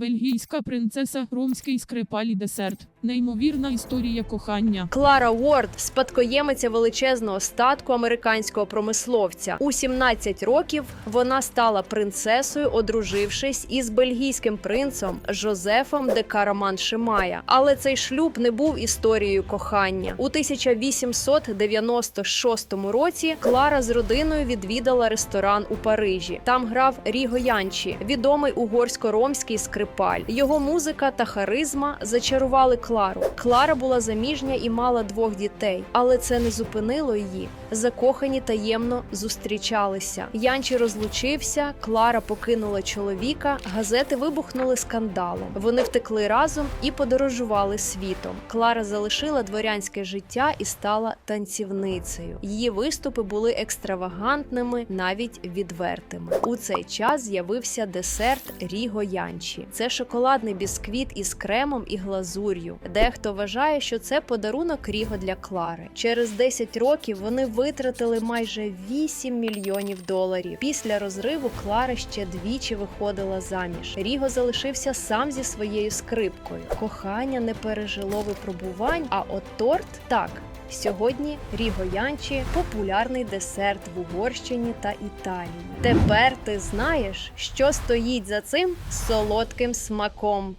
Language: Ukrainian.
Бельгійська принцеса, ромський скрипаль і десерт. Неймовірна історія кохання. Клара Уорд спадкоємиця величезного статку американського промисловця. У 17 років вона стала принцесою, одружившись із бельгійським принцем Жозефом де Караман Шимая. Але цей шлюб не був історією кохання. У 1896 році Клара з родиною відвідала ресторан у Парижі. Там грав Ріго Янчі, відомий угорсько-ромський скрипаль. Його музика та харизма зачарували Клару. Клара була заміжня і мала двох дітей, але це не зупинило її. Закохані таємно зустрічалися. Янчі розлучився, Клара покинула чоловіка. Газети вибухнули скандалом. Вони втекли разом і подорожували світом. Клара залишила дворянське життя і стала танцівницею. Її виступи були екстравагантними, навіть відвертими. У цей час з'явився десерт Ріго Янчі. Це шоколадний бісквіт із кремом і глазур'ю. Дехто вважає, що це подарунок Ріго для Клари. Через 10 років вони витратили майже 8 мільйонів доларів. Після розриву Клара ще двічі виходила заміж. Ріго залишився сам зі своєю скрипкою. Кохання не пережило випробувань, а от торт так. Сьогодні рігоянчі популярний десерт в Угорщині та Італії. Тепер ти знаєш, що стоїть за цим солодким смаком.